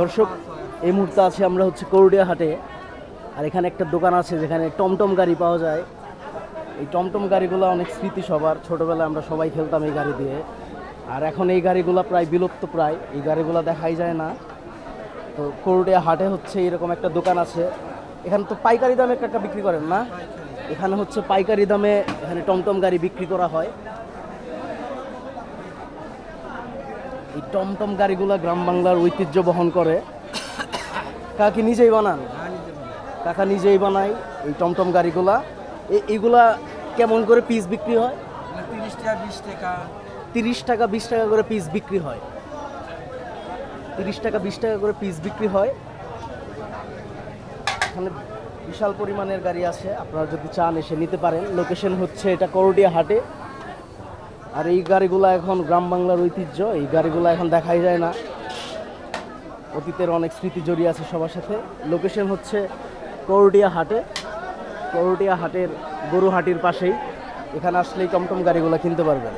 দর্শক, এই মুহূর্তে আছে আমরা হচ্ছে করুডিয়া হাটে। আর এখানে একটা দোকান আছে যেখানে টমটম গাড়ি পাওয়া যায়। এই টমটম গাড়িগুলো অনেক স্মৃতি সবার। ছোটোবেলায় আমরা সবাই খেলতাম এই গাড়ি দিয়ে। আর এখন এই গাড়িগুলো প্রায় বিলুপ্ত প্রায়। এই গাড়িগুলো দেখাই যায় না। তো করুডিয়া হাটে হচ্ছে এরকম একটা দোকান আছে। এখানে তো পাইকারি দামে একটা বিক্রি করেন না? এখানে হচ্ছে পাইকারি দামে এখানে টমটম গাড়ি বিক্রি করা হয়। এই টমটম গাড়িগুলো গ্রাম বাংলার ঐতিহ্য বহন করে। কাকি নিজেই বানান? কাকা নিজেই বানায় এই টমটম গাড়িগুলা। এইগুলা কেমন করে পিস বিক্রি হয়? তিরিশ টাকা, বিশ টাকা তিরিশ টাকা বিশ টাকা করে পিস বিক্রি হয়। তিরিশ টাকা, বিশ টাকা করে পিস বিক্রি হয়। এখানে বিশাল পরিমাণের গাড়ি আছে, আপনারা যদি চান এসে নিতে পারেন। লোকেশন হচ্ছে এটা করডিয়া হাটে। আর এই গাড়িগুলো এখন গ্রাম বাংলার ঐতিহ্য, এই গাড়িগুলো এখন দেখাই যায় না। অতীতের অনেক স্মৃতি জড়িয়ে আছে সবার সাথে। লোকেশন হচ্ছে করডিয়া হাটে। করডিয়া হাটের গরু হাটির পাশেই। এখানে আসলেই টমটম গাড়িগুলো কিনতে পারবেন।